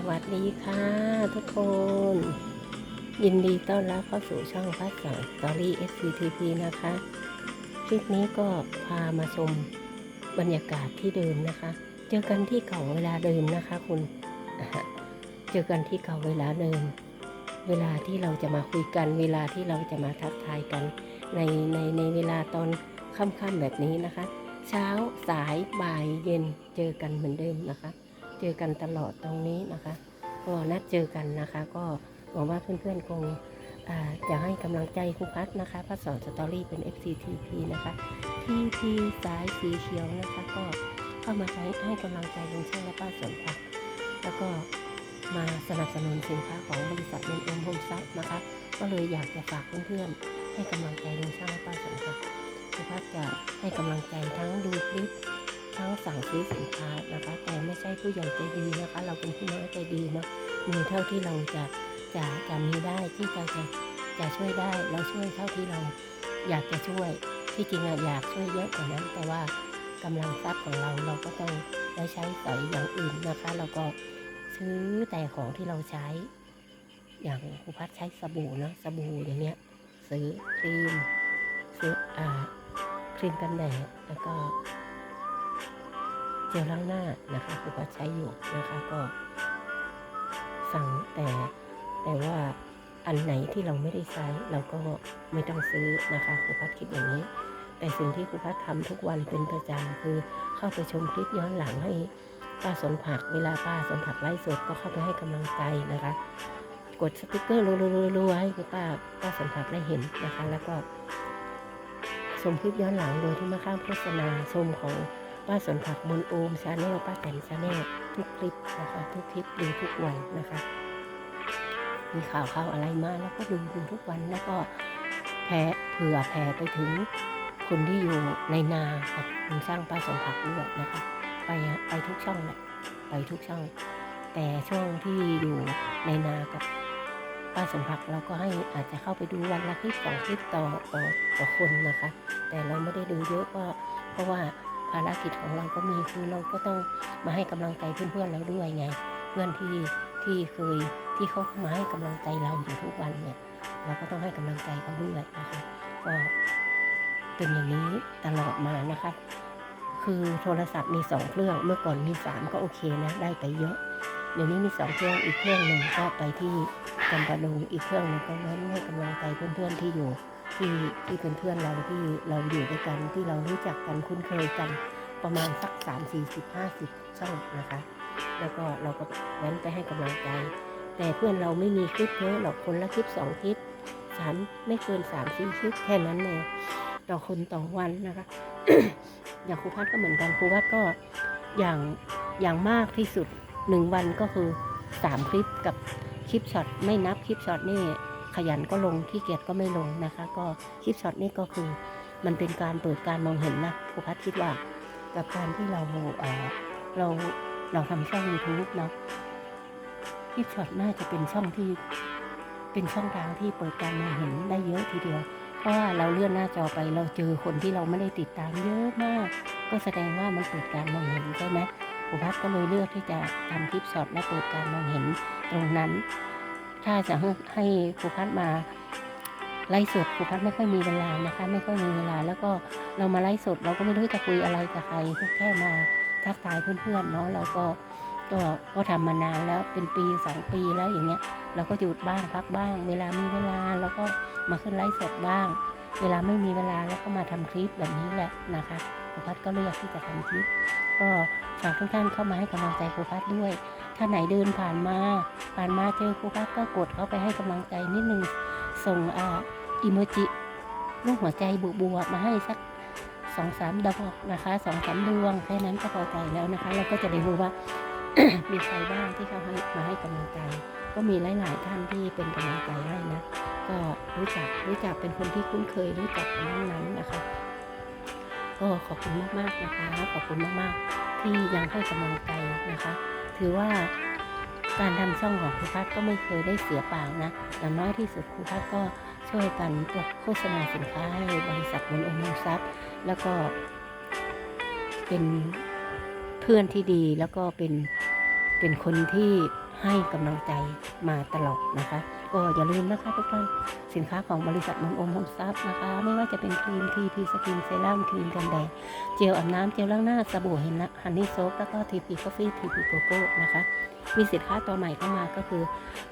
สวัสดีค่ะทุกคน ยินดีต้อนรับเข้าสู่ช่องพัดสอนสตอรี่ SCTP นะคะ คลิปนี้ก็พามาชมบรรยากาศที่เดิมนะคะ เจอกันที่เก่าเวลาเดิมนะคะคุณ เจอกันที่เก่าเวลาเดิม เวลาที่เราจะมาคุยกัน เวลาที่เราจะมาทักทายกัน ในในในเวลาตอนค่ำๆแบบนี้นะคะ เช้าสายบ่ายเย็นเจอกันเหมือนเดิมนะคะ เจอกันตลอดตรงนี้นะคะ ก็นัดเจอกันนะคะ ก็หวังว่าเพื่อนๆคงอ่าจะให้กำลังใจครูพัฒนะคะพัฒสอนสตอรี่เป็น FCTP นะคะที่ที่สายสีเขียวนะคะ ก็เข้ามาใช้ให้กำลังใจลุงช่างและป้าสนพัฒแล้วก็มาสนับสนุนสินค้าของบริษัทเอ็มโฮมซับนะคะ ก็เลยอยากจะฝากเพื่อนๆให้กำลังใจลุงช่างและป้าสนพัฒครูพัฒจะให้กำลังใจทั้งดูคลิป ทั้งสั่งซื้อสินค้านะคะ แต่ไม่ใช่ผู้ใหญ่ใจดีนะคะ เราเป็นผู้น้อยใจดีเนาะมีเท่าที่เราจะจะจะมีได้ที่จะจะจะช่วยได้เราช่วยเท่าที่เราอยากจะช่วยที่จริงอะอยากช่วยเยอะกว่านั้น แต่ว่ากำลังทรัพย์ของเราเราก็ต้องได้ใช้สอยอย่างอื่นนะคะ เราก็ซื้อแต่ของที่เราใช้ อย่างครูพัดใช้สบู่เนาะสบู่อย่างเนี้ยซื้อครีมซื้ออ่าครีมกันแดดแล้วก็ ลล้างหน้านะคะครูพัดใช้อยู่นะคะก็สั่งแต่แต่ว่าอันไหนที่เราไม่ได้ใช้เราก็ไม่ต้องซื้อนะคะครูพัดคิดอย่างนี้ แต่สิ่งที่ครูพัดทำทุกวันเป็นประจำคือเข้าไปชมคลิปย้อนหลังให้ป้าสนผักเวลาป้าสนผักไลฟ์สดก็เข้าไปให้กำลังใจนะคะ กดสติกเกอร์รัวๆๆๆให้คุณป้าป้าสนผักได้เห็นนะคะ แล้วก็ชมคลิปย้อนหลังโดยที่ไม่ข้ามโฆษณาชมของ ป้าสนผักบนโอมชาแนลป้าแตนชาแนลทุกคลิปนะคะทุกคลิปดูทุกวันนะคะ มีข่าวข่าวอะไรมาแล้วก็ดูดูทุกวันแล้วก็แผ่เผื่อแผ่ไปถึงคนที่อยู่ในนากับคุณช่างป้าสนผักด้วยนะคะ ไปไปทุกช่องแหละไปทุกช่อง แต่ช่องที่อยู่ในนากับป้าสมผักเราก็ให้อาจจะเข้าไปดูวันละคลิปสองคลิปต่อต่อต่อคนนะคะ แต่เราไม่ได้ดูเยอะก็เพราะว่าารกิจของเราก็มีคือเราก็ต้องมาให้กำลังใจเพื่อนๆเราด้วยไง เพื่อนที่ที่เคยที่เขามาให้กำลังใจเราอยู่ทุกวันเนี่ย เราก็ต้องให้กำลังใจเขาด้วยนะคะก็เป็นอย่างนี้ตลอดมานะคะ คือโทรศัพท์มีสองเครื่องเมื่อก่อนมีสามก็โอเคนะได้ไปเยอะ เดี๋ยวนี้มีสองเครื่องอีกเครื่องหนึ่งก็ไปที่จำปาดงอีกเครื่องหนึ่งก็ไว้ให้กำลังใจเพื่อนๆที่อยู่ ที่ที่เป็นเพื่อนเราที่เราอยู่ด้วยกันที่เรารู้จักกันคุ้นเคยกันประมาณสักสามสี่สิบห้าสิบช่องนะคะ แล้วก็เราก็แว้นไปให้กำลังใจ แต่เพื่อนเราไม่มีคลิปเยอะหรอกคนละคลิปสองคลิปสามไม่เกินสามสี่คลิปแค่นั้นเลยต่อคนต่อวันนะคะ อย่างครูพัดก็เหมือนกันครูพัดก็อย่างอย่างมากที่สุดหนึ่งวันก็คือสามคลิปกับคลิปช็อตไม่นับคลิปช็อตนี่ ขยันก็ลงขี้เกียจก็ไม่ลงนะคะ ก็คลิปช็อตนี่ก็คือมันเป็นการเปิดการมองเห็นนะครูพัดคิดว่า กับการที่เราเราเราทำช่อง YouTube เนาะคลิปช็อตน่าจะเป็นช่องที่เป็นช่องทางที่เปิดการมองเห็นได้เยอะทีเดียว เพราะว่าเราเลื่อนหน้าจอไปเราเจอคนที่เราไม่ได้ติดตามเยอะมาก ก็แสดงว่ามันเปิดการมองเห็นใช่ไหมครูพัดก็เลยเลือกที่จะทำคลิปช็อตและเปิดการมองเห็นตรงนั้น ถ้าจะให้ให้ครูพัดมาไลฟ์สดครูพัดไม่ค่อยมีเวลานะคะ ไม่ค่อยมีเวลา แล้วก็เรามาไลฟ์สดเราก็ไม่รู้จะคุยอะไรกับใครแค่มาทักทายเพื่อนๆเนาะเราก็ก็ก็ทำมานานแล้วเป็นปีสองปีแล้วอย่างเงี้ย เราก็หยุดบ้างพักบ้าง เวลามีเวลาเราก็มาขึ้นไลฟ์สดบ้าง เวลาไม่มีเวลาเราก็มาทำคลิปแบบนี้แหละนะคะครูพัดก็เลือกที่จะทำคลิป ก็ฝากทุกท่านเข้ามาให้กำลังใจครูพัดด้วย ถ้าไหนเดินผ่านมา ผ่านมาเจอครูพัดก็กดเข้าไปให้กำลังใจนิดนึง ส่งอ่าอิโมจิรูปหัวใจบวกๆมาให้สักสองสามดอกนะคะสองสามดวงแค่นั้นก็พอใจแล้วนะคะ เราก็จะได้รู้ว่ามีใครบ้างที่เขาให้มาให้กำลังใจ ก็มีหลาย ๆ ท่านที่เป็นกำลังใจให้นะ ก็รู้จักรู้จักเป็นคนที่คุ้นเคยรู้จักนทั้งนั้นนะคะก็ขอบคุณมาก ๆ นะคะ ขอบคุณมาก ๆ ที่ยังให้กำลังใจนะคะ ถือว่าการทำช่องของครูพัฒก็ไม่เคยได้เสียเปล่านะ อย่างน้อยที่สุดครูพัฒก็ช่วยกันโฆษณาสินค้าให้บริษัทมนโองค์ทรัพย์แล้วก็เป็นเพื่อนที่ดีแล้วก็เป็นเป็นคนที่ให้กำลังใจมาตลอดนะคะ ก็อย่าลืมนะคะทุกท่านสินค้าของบริษัทมนโอมโฮมซับนะคะ ไม่ว่าจะเป็นครีมทีพีสกินเซรั่มครีมกันแดดเจลอาบน้ำเจลล้างหน้าสบู่เห็นนะฮันนี่โซฟแล้วก็ทีพีกาแฟทีพีโกโก้นะคะ มีสินค้าตัวใหม่เข้ามาก็คือ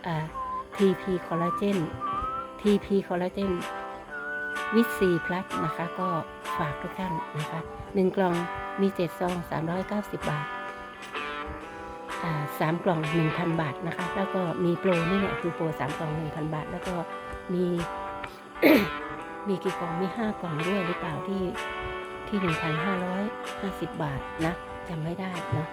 อ่า TP คอลลาเจน TP คอลลาเจนวิตซีพลัสนะคะ ก็ฝากทุกท่านนะคะหนึ่งกล่องมีเจ็ดซอง 390 บาทอ่า สามกล่อง 1,000 บาทนะคะ แล้วก็มีโปรนี่เนี่ยคือโปรสามกล่อง 1,000 บาท แล้วก็มีมีกี่กล่องมีห้ากล่องด้วยหรือเปล่าที่ที่ 1,550 บาทนะจำไม่ได้เนาะ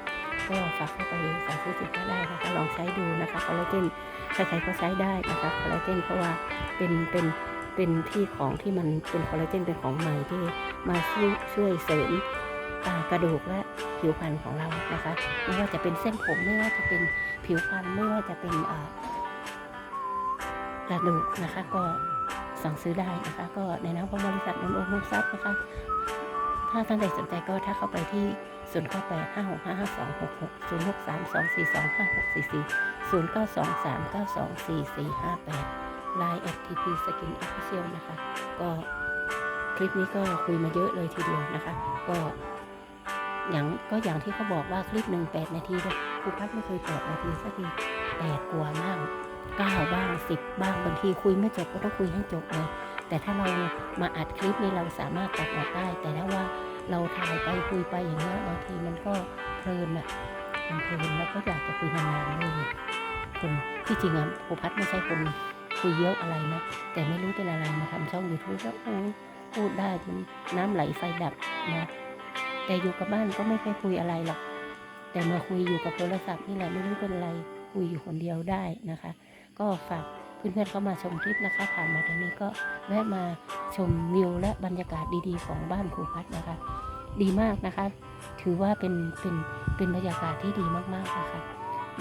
ก็ฝากเข้าไปสั่งซื้อสินค้าได้นะคะลองใช้ดูนะคะคอลลาเจนใครๆก็ใช้ได้นะคะคอลลาเจนเพราะว่าเป็นเป็นเป็นที่ของที่มันเป็นคอลลาเจนเป็นของใหม่ที่มาช่วยช่วยเสริม กระดูกและผิวพรรณของเรานะคะไม่ว่าจะเป็นเส้นผมไม่ว่าจะเป็นผิวพรรณไม่ว่าจะเป็นกระดูกนะคะก็สั่งซื้อได้นะคะ ก็ในนามของบริษัทนนโอมซับนะคะ ถ้าท่านใดสนใจก็ถ้าเข้าไปที่ 0 9 8 5 6 5 5 2 6 6 0 6 3 2 4 2 5 6 4 4 0 9 2 3 9 2 4 4 5 8 Line FTP Skin Official นะคะ ก็คลิปนี้ก็คุยมาเยอะเลยทีเดียวนะคะ ก็ อย่างก็อย่างที่เขาบอกว่าคลิปหนึ่งแปดนาทีเลยครูพัดไม่เคยแปดนาทีสักทีแปดกว่าบ้างเก้าบ้างสิบบ้างบางทีคุยไม่จบก็ต้องคุยให้จบเลยแต่ถ้าเรามาอัดคลิปนี้เราสามารถตัดออกได้ แต่ถ้าว่าเราถ่ายไปคุยไปอย่างเงี้ยบางทีมันก็เพลินอะมันเพลินแล้วก็อยากจะคุยนานๆเลยคนที่จริงอะครูพัดไม่ใช่คนคุยเยอะอะไรนะแต่ไม่รู้เป็นอะไรมาทำช่องยูทูบแล้วโอ้พูดได้จนน้ำไหลไฟดับนะ แต่อยู่กับบ้านก็ไม่เคยคุยอะไรหรอก แต่มาคุยอยู่กับโทรศัพท์นี่แหละไม่รู้เป็นอะไรคุยอยู่คนเดียวได้นะคะ ก็ฝากเพื่อนๆเข้ามาชมคลิปนะคะ ผ่านมาทางนี้ก็แวะมาชมวิวและบรรยากาศดีๆ ของบ้านครูพัดนะคะ ดีมากนะคะ ถือว่าเป็นเป็นเป็นบรรยากาศที่ดีมากๆนะคะ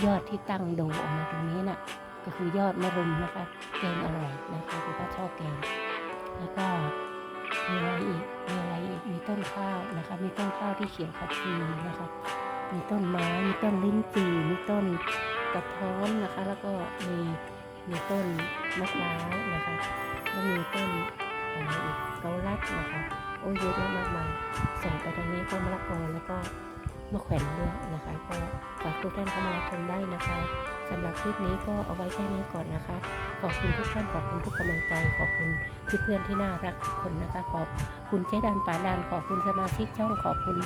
ยอดที่ตั้งโดออกมาตรงนี้น่ะก็คือยอดมะรุมนะคะแกงอร่อยนะคะครูพัดชอบแกงแล้วก็ มีอะไรอีกมีอะไรอีกมีต้นข้าวนะคะ มีต้นข้าวที่เขียวขจีนะคะ มีต้นไม้มีต้นลิ้นจี่มีต้นกระท้อนนะคะ แล้วก็มีมีต้นมะพร้าวนะคะแล้วมีต้นอะไรอีกเกาลัดนะคะ โอ้ยเยอะแยะมากมายส่งไปทางนี้ก็มะละกอแล้วก็ มะแขวนด้วยนะคะก็ฝากทุกท่านเข้ามารับชมได้นะคะสำหรับคลิปนี้ก็เอาไว้แค่นี้ก่อนนะคะ ขอบคุณทุกท่านขอบคุณทุกกำลังใจ ขอบคุณเพื่อนๆที่น่ารักทุกคนนะคะ ขอบคุณเจ๊ดันป่าดันขอบคุณสมาชิกช่องขอบคุณ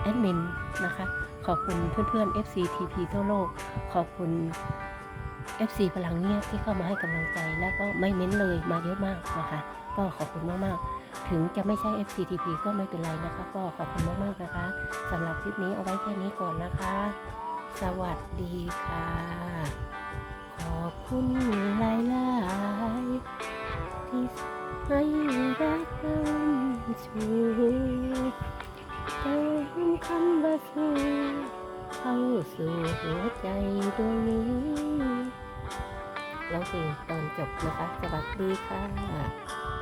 แอดมินนะคะ ขอบคุณเพื่อนๆ FC TP ทั่วโลก ขอบคุณ FC พลังเงียบที่เข้ามาให้กำลังใจ แล้วก็ไม่เม้นเลยมาเยอะมากนะคะ ก็ขอบคุณมากๆ ถึงจะไม่ใช่ FCTP ก็ไม่เป็นไรนะคะ ก็ขอบคุณมากๆนะคะสำหรับคลิปนี้เอาไว้แค่นี้ก่อนนะคะ สวัสดีค่ะ ขอบคุณหลายๆที่ให้รักกันชูเติมคำว่าสู้เข้าสู่หัวใจดวงนี้แล้วเพลงตอนจบนะคะ สวัสดีค่ะ